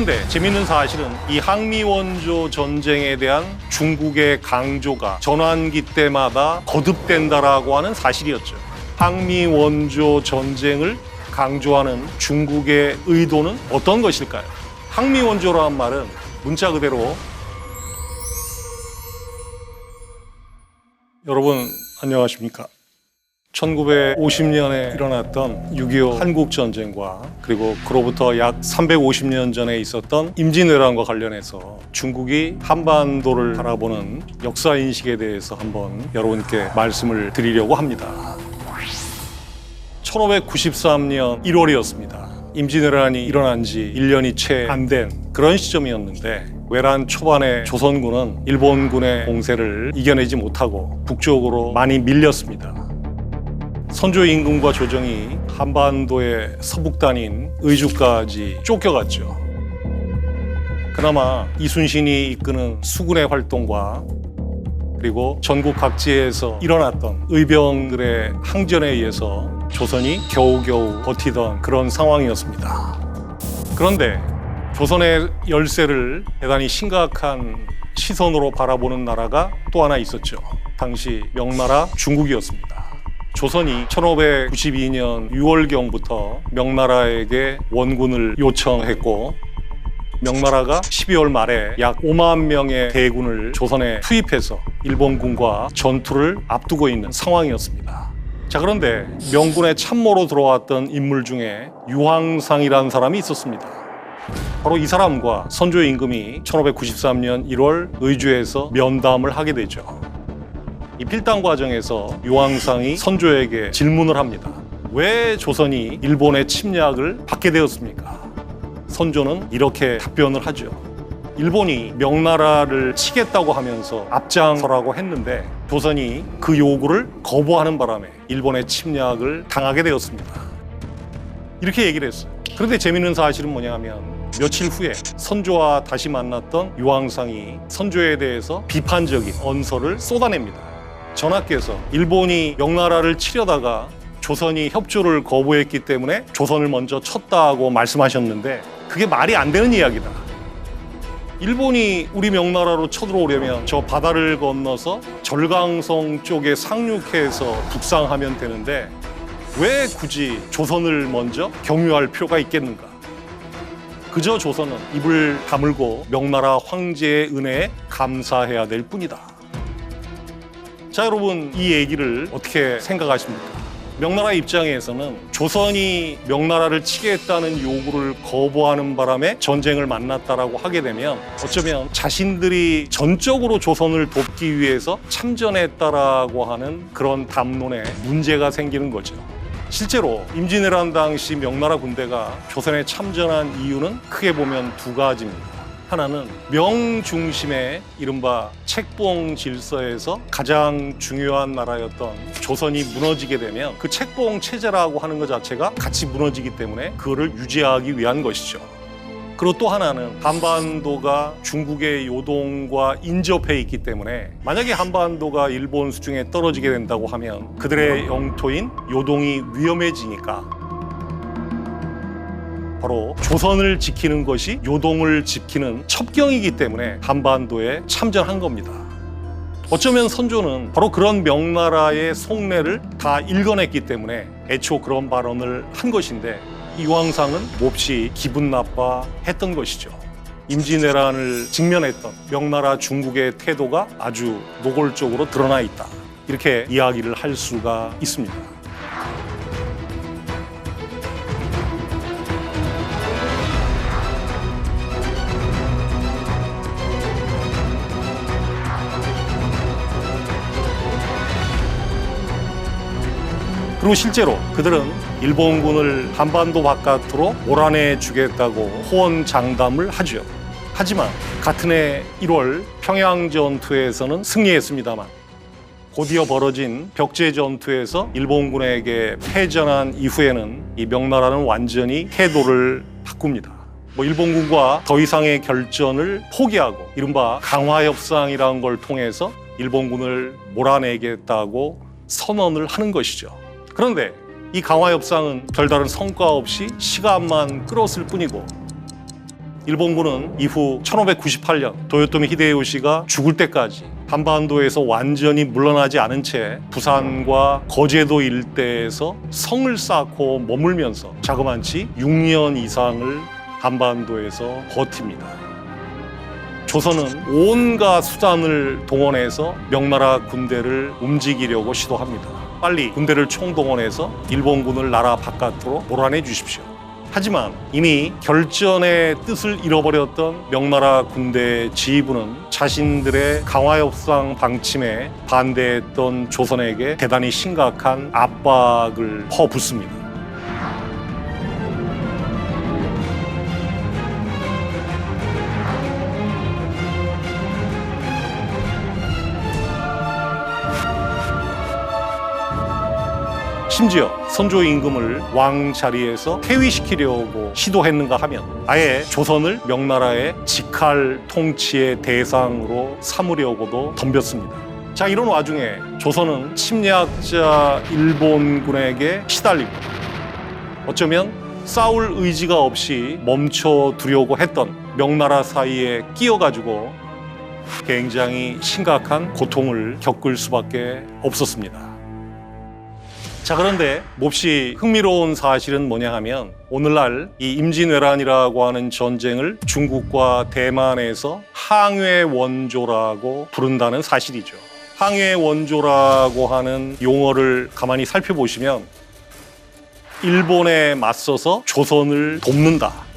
그런데 재밌는 사실은 이 항미 원조 전쟁에 대한 중국의 강조가 전환기 때마다 거듭된다라고 하는 사실이었죠. 항미 원조 전쟁을 강조하는 중국의 의도는 어떤 것일까요? 항미 원조라는 말은 문자 그대로 여러분 안녕하십니까? 1950년에 일어났던 6.25 한국 전쟁과 그리고 그로부터 약 350년 전에 있었던 임진왜란과 관련해서 중국이 한반도를 바라보는 역사 인식에 대해서 한번 여러분께 말씀을 드리려고 합니다. 1593년 1월이었습니다. 임진왜란이 일어난 지 1년이 채 안 된 그런 시점이었는데 외란 초반에 조선군은 일본군의 공세를 이겨내지 못하고 북쪽으로 많이 밀렸습니다. 선조 임금과 조정이 한반도의 서북단인 의주까지 쫓겨갔죠. 그나마 이순신이 이끄는 수군의 활동과 그리고 전국 각지에서 일어났던 의병들의 항전에 의해서 조선이 겨우겨우 버티던 그런 상황이었습니다. 그런데 조선의 열세를 대단히 심각한 시선으로 바라보는 나라가 또 하나 있었죠. 당시 명나라 중국이었습니다. 조선이 1592년 6월경부터 명나라에게 원군을 요청했고 명나라가 12월 말에 약 5만 명의 대군을 조선에 투입해서 일본군과 전투를 앞두고 있는 상황이었습니다. 자 그런데 명군의 참모로 들어왔던 인물 중에 유황상이라는 사람이 있었습니다. 바로 이 사람과 선조 임금이 1593년 1월 의주에서 면담을 하게 되죠. 이 필당 과정에서 유황상이 선조에게 질문을 합니다. 왜 조선이 일본의 침략을 받게 되었습니까? 선조는 이렇게 답변을 하죠. 일본이 명나라를 치겠다고 하면서 앞장서라고 했는데 조선이 그 요구를 거부하는 바람에 일본의 침략을 당하게 되었습니다. 이렇게 얘기를 했어요. 그런데 재밌는 사실은 뭐냐면 며칠 후에 선조와 다시 만났던 유황상이 선조에 대해서 비판적인 언서를 쏟아냅니다. 전하께서 일본이 명나라를 치려다가 조선이 협조를 거부했기 때문에 조선을 먼저 쳤다고 말씀하셨는데 그게 말이 안 되는 이야기다. 일본이 우리 명나라로 쳐들어오려면 저 바다를 건너서 절강성 쪽에 상륙해서 북상하면 되는데 왜 굳이 조선을 먼저 경유할 필요가 있겠는가? 그저 조선은 입을 다물고 명나라 황제의 은혜에 감사해야 될 뿐이다. 자, 여러분, 이 얘기를 어떻게 생각하십니까? 명나라 입장에서는 조선이 명나라를 치겠다는 요구를 거부하는 바람에 전쟁을 만났다라고 하게 되면 어쩌면 자신들이 전적으로 조선을 돕기 위해서 참전했다라고 하는 그런 담론에 문제가 생기는 거죠. 실제로 임진왜란 당시 명나라 군대가 조선에 참전한 이유는 크게 보면 두 가지입니다. 하나는 명 중심의 이른바 책봉 질서에서 가장 중요한 나라였던 조선이 무너지게 되면 그 책봉 체제라고 하는 것 자체가 같이 무너지기 때문에 그거를 유지하기 위한 것이죠. 그리고 또 하나는 한반도가 중국의 요동과 인접해 있기 때문에 만약에 한반도가 일본 수중에 떨어지게 된다고 하면 그들의 영토인 요동이 위험해지니까 바로 조선을 지키는 것이 요동을 지키는 첩경이기 때문에 한반도에 참전한 겁니다. 어쩌면 선조는 바로 그런 명나라의 속내를 다 읽어냈기 때문에 애초 그런 발언을 한 것인데 이황상은 몹시 기분 나빠 했던 것이죠. 임진왜란을 직면했던 명나라 중국의 태도가 아주 노골적으로 드러나 있다. 이렇게 이야기를 할 수가 있습니다. 그리고 실제로 그들은 일본군을 한반도 바깥으로 몰아내 주겠다고 호언 장담을 하죠. 하지만 같은 해 1월 평양 전투에서는 승리했습니다만 곧이어 벌어진 벽제 전투에서 일본군에게 패전한 이후에는 이 명나라는 완전히 태도를 바꿉니다. 뭐 일본군과 더 이상의 결전을 포기하고 이른바 강화 협상이라는 걸 통해서 일본군을 몰아내겠다고 선언을 하는 것이죠. 그런데 이 강화 협상은 별다른 성과 없이 시간만 끌었을 뿐이고 일본군은 이후 1598년 도요토미 히데요시가 죽을 때까지 한반도에서 완전히 물러나지 않은 채 부산과 거제도 일대에서 성을 쌓고 머물면서 자그만치 6년 이상을 한반도에서 버팁니다. 조선은 온갖 수단을 동원해서 명나라 군대를 움직이려고 시도합니다. 빨리 군대를 총동원해서 일본군을 나라 바깥으로 몰아내 주십시오. 하지만 이미 결전의 뜻을 잃어버렸던 명나라 군대 지휘부는 자신들의 강화협상 방침에 반대했던 조선에게 대단히 심각한 압박을 퍼붓습니다. 심지어 선조 임금을 왕 자리에서 퇴위시키려고 시도했는가 하면 아예 조선을 명나라의 직할 통치의 대상으로 삼으려고도 덤볐습니다. 자 이런 와중에 조선은 침략자 일본군에게 시달리고 어쩌면 싸울 의지가 없이 멈춰두려고 했던 명나라 사이에 끼어가지고 굉장히 심각한 고통을 겪을 수밖에 없었습니다. 자 그런데 몹시 흥미로운 사실은 뭐냐 하면 오늘날 이 임진왜란이라고 하는 전쟁을 중국과 대만에서 항해 원조라고 부른다는 사실이죠. 항해 원조라고 하는 용어를 가만히 살펴보시면 일본에 맞서서 조선을 돕는다.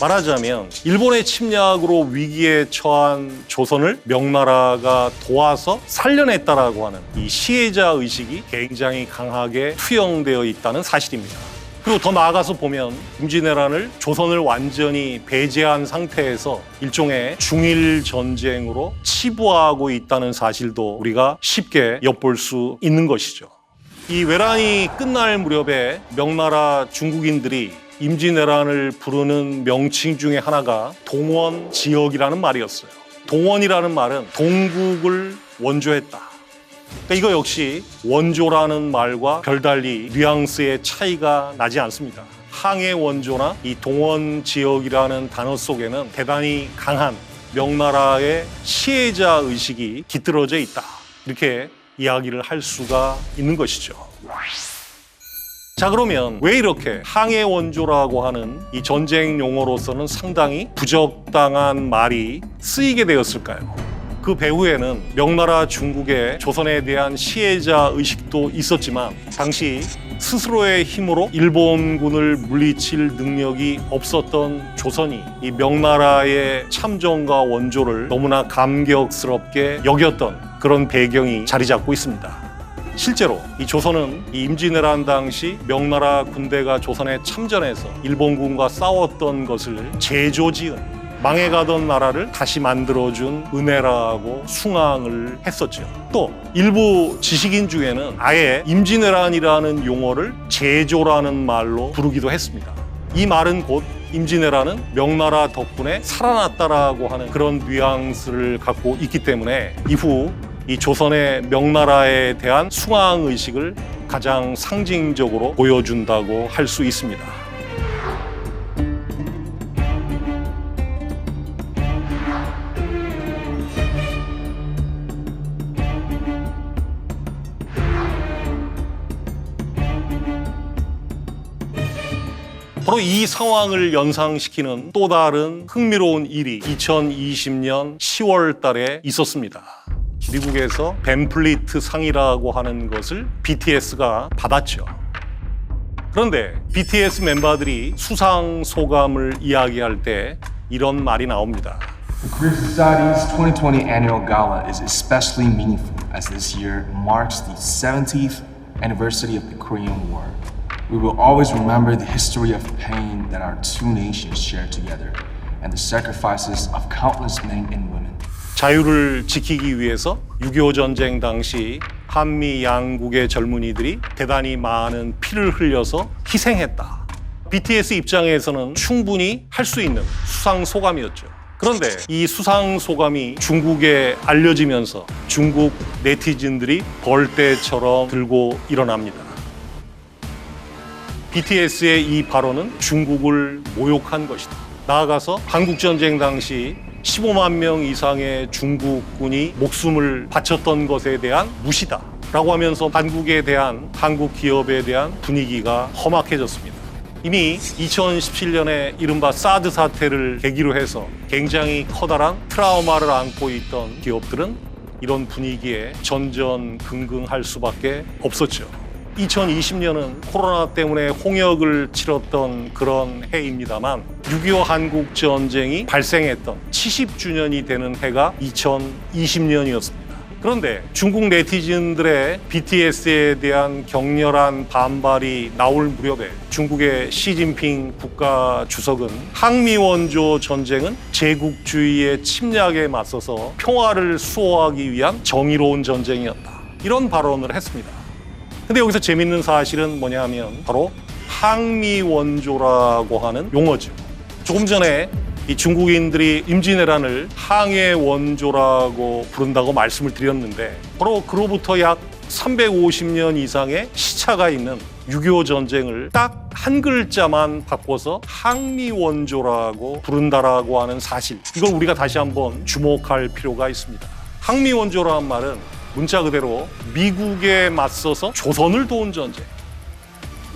말하자면 일본의 침략으로 위기에 처한 조선을 명나라가 도와서 살려냈다라고 하는 이 시혜자 의식이 굉장히 강하게 투영되어 있다는 사실입니다. 그리고 더 나아가서 보면 임진왜란을 조선을 완전히 배제한 상태에서 일종의 중일 전쟁으로 치부하고 있다는 사실도 우리가 쉽게 엿볼 수 있는 것이죠. 이 외란이 끝날 무렵에 명나라 중국인들이 임진왜란을 부르는 명칭 중에 하나가 동원 지역이라는 말이었어요. 동원이라는 말은 동국을 원조했다. 그러니까 이거 역시 원조라는 말과 별달리 뉘앙스의 차이가 나지 않습니다. 항해 원조나 이 동원 지역이라는 단어 속에는 대단히 강한 명나라의 시혜자 의식이 깃들어져 있다. 이렇게 이야기를 할 수가 있는 것이죠. 자 그러면 왜 이렇게 항해 원조라고 하는 이 전쟁 용어로서는 상당히 부적당한 말이 쓰이게 되었을까요? 그 배후에는 명나라 중국의 조선에 대한 시혜자 의식도 있었지만 당시 스스로의 힘으로 일본군을 물리칠 능력이 없었던 조선이 이 명나라의 참전과 원조를 너무나 감격스럽게 여겼던 그런 배경이 자리 잡고 있습니다. 실제로 이 조선은 이 임진왜란 당시 명나라 군대가 조선에 참전해서 일본군과 싸웠던 것을 제조지은 망해가던 나라를 다시 만들어준 은혜라고 숭앙을 했었죠. 또 일부 지식인 중에는 아예 임진왜란이라는 용어를 제조라는 말로 부르기도 했습니다. 이 말은 곧 임진왜란은 명나라 덕분에 살아났다라고 하는 그런 뉘앙스를 갖고 있기 때문에 이후 이 조선의 명나라에 대한 숭앙 의식을 가장 상징적으로 보여준다고 할 수 있습니다. 바로 이 상황을 연상시키는 또 다른 흥미로운 일이 2020년 10월 달에 있었습니다. 미국에서 벤플리트 상이라고 하는 것을 BTS가 받았죠. 그런데 BTS 멤버들이 수상 소감을 이야기할 때 이런 말이 나옵니다. The Queer Society's 2020 annual gala is especially meaningful as this year marks the 70th anniversary of the Korean War. We will always remember the history of pain that our two nations shared together and the sacrifices of countless men and women. 자유를 지키기 위해서 6.25 전쟁 당시 한미 양국의 젊은이들이 대단히 많은 피를 흘려서 희생했다. BTS 입장에서는 충분히 할 수 있는 수상 소감이었죠. 그런데 이 수상 소감이 중국에 알려지면서 중국 네티즌들이 벌떼처럼 들고 일어납니다. BTS의 이 발언은 중국을 모욕한 것이다. 나아가서 한국전쟁 당시 15만 명 이상의 중국군이 목숨을 바쳤던 것에 대한 무시다. 라고 하면서 한국에 대한 한국 기업에 대한 분위기가 험악해졌습니다. 이미 2017년에 이른바 사드 사태를 계기로 해서 굉장히 커다란 트라우마를 안고 있던 기업들은 이런 분위기에 전전긍긍할 수밖에 없었죠. 2020년은 코로나 때문에 홍역을 치렀던 그런 해입니다만 6.25 한국 전쟁이 발생했던 70주년이 되는 해가 2020년이었습니다. 그런데 중국 네티즌들의 BTS에 대한 격렬한 반발이 나올 무렵에 중국의 시진핑 국가 주석은 항미 원조 전쟁은 제국주의의 침략에 맞서서 평화를 수호하기 위한 정의로운 전쟁이었다. 이런 발언을 했습니다. 근데 여기서 재밌는 사실은 뭐냐면 바로 항미 원조라고 하는 용어죠. 조금 전에 이 중국인들이 임진왜란을 항해 원조라고 부른다고 말씀을 드렸는데 바로 그로부터 약 350년 이상의 시차가 있는 6.25 전쟁을 딱 한 글자만 바꿔서 항미 원조라고 부른다라고 하는 사실 이걸 우리가 다시 한번 주목할 필요가 있습니다. 항미 원조라는 말은 문자 그대로 미국에 맞서서 조선을 도운 전쟁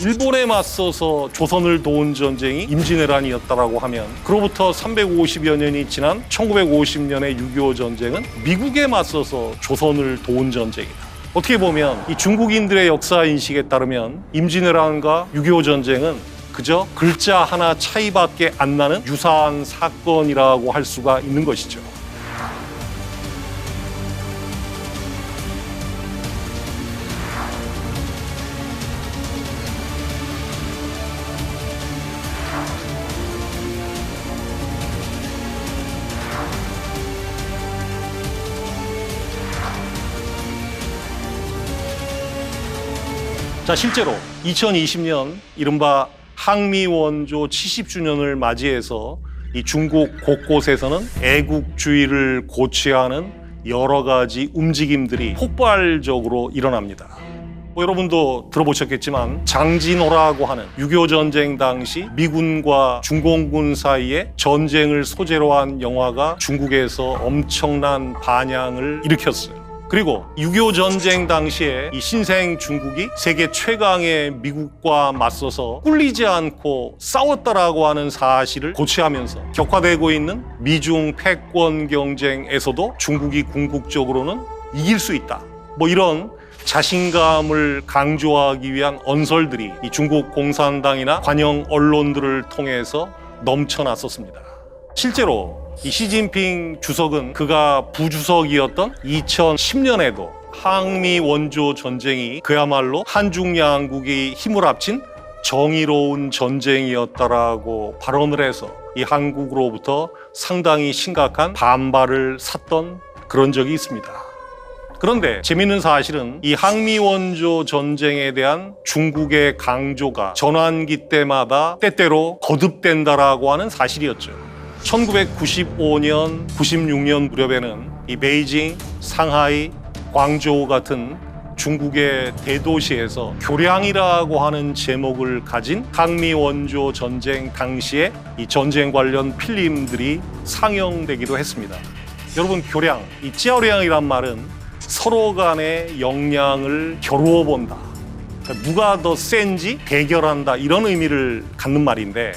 일본에 맞서서 조선을 도운 전쟁이 임진왜란이었다라고 하면 그로부터 350여 년이 지난 1950년의 6.25 전쟁은 미국에 맞서서 조선을 도운 전쟁이다. 어떻게 보면 이 중국인들의 역사 인식에 따르면 임진왜란과 6.25 전쟁은 그저 글자 하나 차이밖에 안 나는 유사한 사건이라고 할 수가 있는 것이죠. 자, 실제로 2020년 이른바 항미 원조 70주년을 맞이해서 이 중국 곳곳에서는 애국주의를 고취하는 여러 가지 움직임들이 폭발적으로 일어납니다. 뭐 여러분도 들어보셨겠지만 장진호라고 하는 6.25 전쟁 당시 미군과 중공군 사이에 전쟁을 소재로 한 영화가 중국에서 엄청난 반향을 일으켰어요. 그리고 6.25 전쟁 당시에 이 신생 중국이 세계 최강의 미국과 맞서서 꿀리지 않고 싸웠다라고 하는 사실을 고취하면서 격화되고 있는 미중 패권 경쟁에서도 중국이 궁극적으로는 이길 수 있다. 뭐 이런 자신감을 강조하기 위한 언설들이 이 중국 공산당이나 관영 언론들을 통해서 넘쳐났었습니다. 실제로 이 시진핑 주석은 그가 부주석이었던 2010년에도 항미 원조 전쟁이 그야말로 한중 양국이 힘을 합친 정의로운 전쟁이었다라고 발언을 해서 이 한국으로부터 상당히 심각한 반발을 샀던 그런 적이 있습니다. 그런데 재밌는 사실은 이 항미 원조 전쟁에 대한 중국의 강조가 전환기 때마다 때때로 거듭된다라고 하는 사실이었죠. 1995년, 96년 무렵에는 이 베이징, 상하이, 광저우 같은 중국의 대도시에서 교량이라고 하는 제목을 가진 항미 원조 전쟁 당시에 이 전쟁 관련 필름들이 상영되기도 했습니다. 여러분 교량, 이 찌어량이란 말은 서로 간의 역량을 겨루어 본다. 그러니까 누가 더 센지 대결한다 이런 의미를 갖는 말인데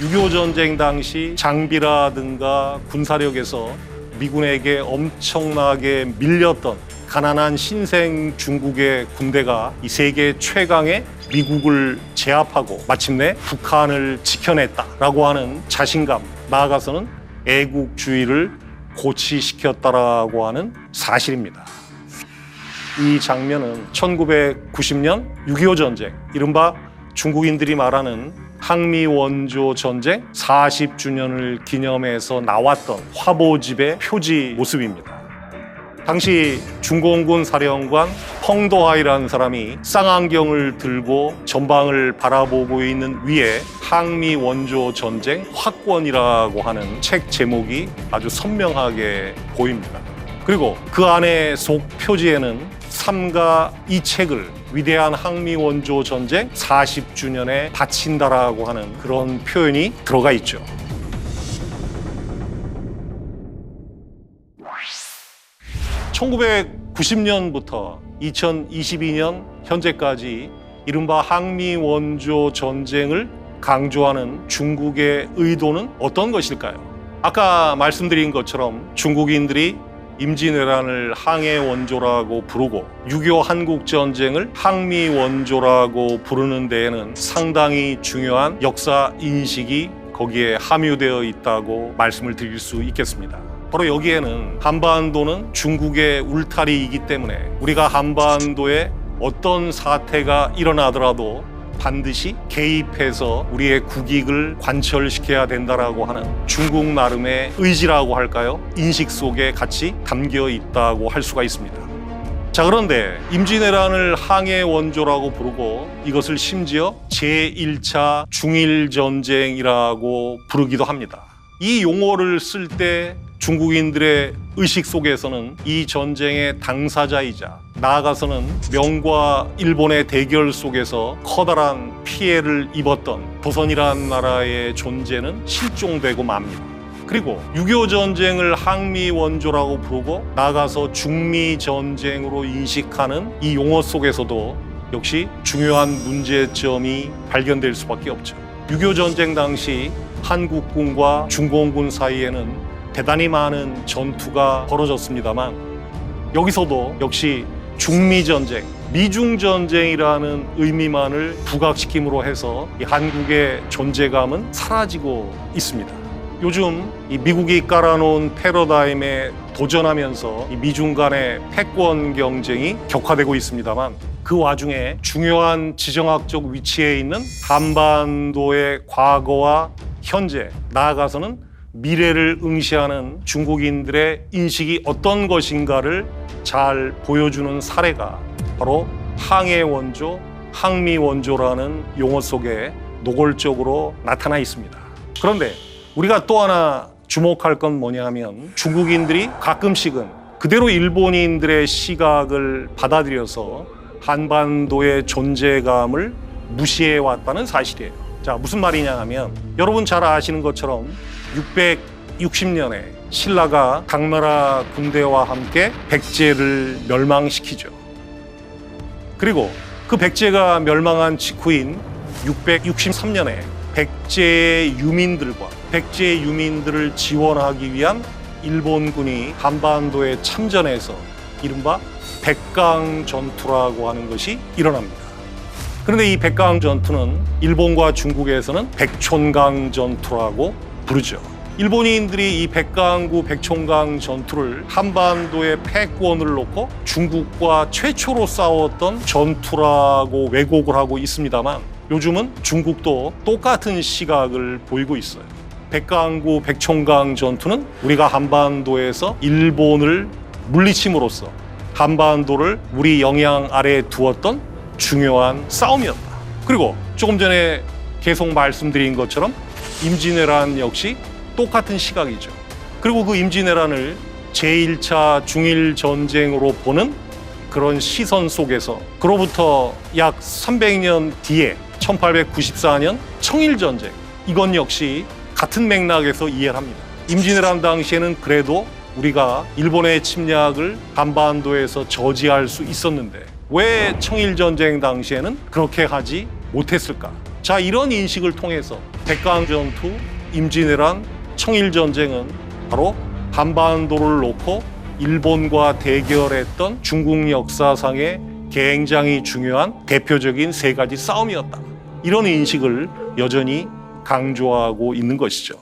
6.25 전쟁 당시 장비라든가 군사력에서 미군에게 엄청나게 밀렸던 가난한 신생 중국의 군대가 이 세계 최강의 미국을 제압하고 마침내 북한을 지켜냈다라고 하는 자신감, 나아가서는 애국주의를 고취시켰다라고 하는 사실입니다. 이 장면은 1990년 6.25 전쟁, 이른바 중국인들이 말하는 항미 원조 전쟁 40주년을 기념해서 나왔던 화보집의 표지 모습입니다. 당시 중공군 사령관 펑도하이라는 사람이 쌍안경을 들고 전방을 바라보고 있는 위에 항미 원조 전쟁 확권이라고 하는 책 제목이 아주 선명하게 보입니다. 그리고 그 안에 속 표지에는 삼가 이 책을 위대한 항미 원조 전쟁 40주년에 바친다라고 하는 그런 표현이 들어가 있죠. 1990년부터 2022년 현재까지 이른바 항미 원조 전쟁을 강조하는 중국의 의도는 어떤 것일까요? 아까 말씀드린 것처럼 중국인들이 임진왜란을 항해 원조라고 부르고 6.25 한국 전쟁을 항미 원조라고 부르는 데에는 상당히 중요한 역사 인식이 거기에 함유되어 있다고 말씀을 드릴 수 있겠습니다. 바로 여기에는 한반도는 중국의 울타리이기 때문에 우리가 한반도에 어떤 사태가 일어나더라도 반드시 개입해서 우리의 국익을 관철시켜야 된다라고 하는 중국 나름의 의지라고 할까요? 인식 속에 같이 담겨 있다고 할 수가 있습니다. 자 그런데 임진왜란을 항해 원조라고 부르고 이것을 심지어 제1차 중일 전쟁이라고 부르기도 합니다. 이 용어를 쓸 때 중국인들의 의식 속에서는 이 전쟁의 당사자이자 나아가서는 명과 일본의 대결 속에서 커다란 피해를 입었던 조선이란 나라의 존재는 실종되고 맙니다. 그리고 6.25 전쟁을 항미 원조라고 부르고 나가서 중미 전쟁으로 인식하는 이 용어 속에서도 역시 중요한 문제점이 발견될 수밖에 없죠. 6.25 전쟁 당시 한국군과 중공군 사이에는 대단히 많은 전투가 벌어졌습니다만 여기서도 역시 중미 전쟁, 미중 전쟁이라는 의미만을 부각시킴으로 해서 이 한국의 존재감은 사라지고 있습니다. 요즘 이 미국이 깔아놓은 패러다임에 도전하면서 이 미중 간의 패권 경쟁이 격화되고 있습니다만 그 와중에 중요한 지정학적 위치에 있는 한반도의 과거와 현재 나아가서는 미래를 응시하는 중국인들의 인식이 어떤 것인가를 잘 보여주는 사례가 바로 항해 원조, 항미 원조라는 용어 속에 노골적으로 나타나 있습니다. 그런데 우리가 또 하나 주목할 건 뭐냐 하면 중국인들이 가끔씩은 그대로 일본인들의 시각을 받아들여서 한반도의 존재감을 무시해 왔다는 사실이에요. 자, 무슨 말이냐 하면 여러분 잘 아시는 것처럼 660년에 신라가 당나라 군대와 함께 백제를 멸망시키죠. 그리고 그 백제가 멸망한 직후인 663년에 백제 유민들과 백제 유민들을 지원하기 위한 일본군이 한반도에 참전해서 이른바 백강 전투라고 하는 것이 일어납니다. 그런데 이 백강 전투는 일본과 중국에서는 백촌강 전투라고 부르죠. 일본인들이 이 백강구 백촌강 전투를 한반도의 패권을 놓고 중국과 최초로 싸웠던 전투라고 왜곡을 하고 있습니다만 요즘은 중국도 똑같은 시각을 보이고 있어요. 백강구 백촌강 전투는 우리가 한반도에서 일본을 물리침으로써 한반도를 우리 영향 아래에 두었던 중요한 싸움이었다. 그리고 조금 전에 계속 말씀드린 것처럼 임진왜란 역시 똑같은 시각이죠. 그리고 그 임진왜란을 제1차 중일 전쟁으로 보는 그런 시선 속에서 그로부터 약 300년 뒤에 1894년 청일 전쟁 이건 역시 같은 맥락에서 이해를 합니다. 임진왜란 당시에는 그래도 우리가 일본의 침략을 한반도에서 저지할 수 있었는데 왜 청일 전쟁 당시에는 그렇게 하지 못했을까? 자 이런 인식을 통해서 백강 전투, 임진왜란, 청일 전쟁은 바로 한반도를 놓고 일본과 대결했던 중국 역사상의 굉장히 중요한 대표적인 세 가지 싸움이었다. 이런 인식을 여전히 강조하고 있는 것이죠.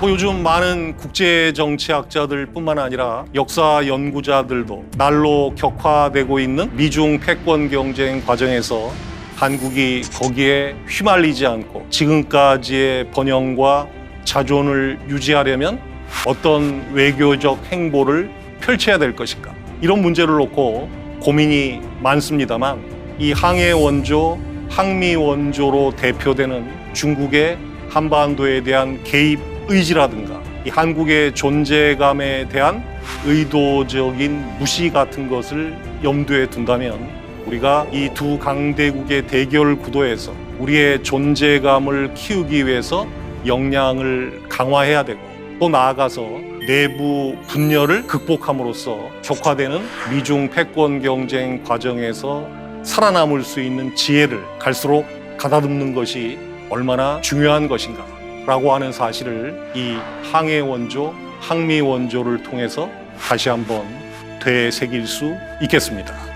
뭐 요즘 많은 국제 정치학자들 뿐만 아니라 역사 연구자들도 날로 격화되고 있는 미중 패권 경쟁 과정에서 한국이 거기에 휘말리지 않고 지금까지의 번영과 자존을 유지하려면 어떤 외교적 행보를 펼쳐야 될 것인가 이런 문제를 놓고 고민이 많습니다만 이 항해 원조, 항미 원조로 대표되는 중국의 한반도에 대한 개입 의지라든가 이 한국의 존재감에 대한 의도적인 무시 같은 것을 염두에 둔다면 우리가 이 두 강대국의 대결 구도에서 우리의 존재감을 키우기 위해서 역량을 강화해야 되고 또 나아가서 내부 분열을 극복함으로써 격화되는 미중 패권 경쟁 과정에서 살아남을 수 있는 지혜를 갈수록 가다듬는 것이 얼마나 중요한 것인가 라고 하는 사실을 이 항해 원조, 항미 원조를 통해서 다시 한번 되새길 수 있겠습니다.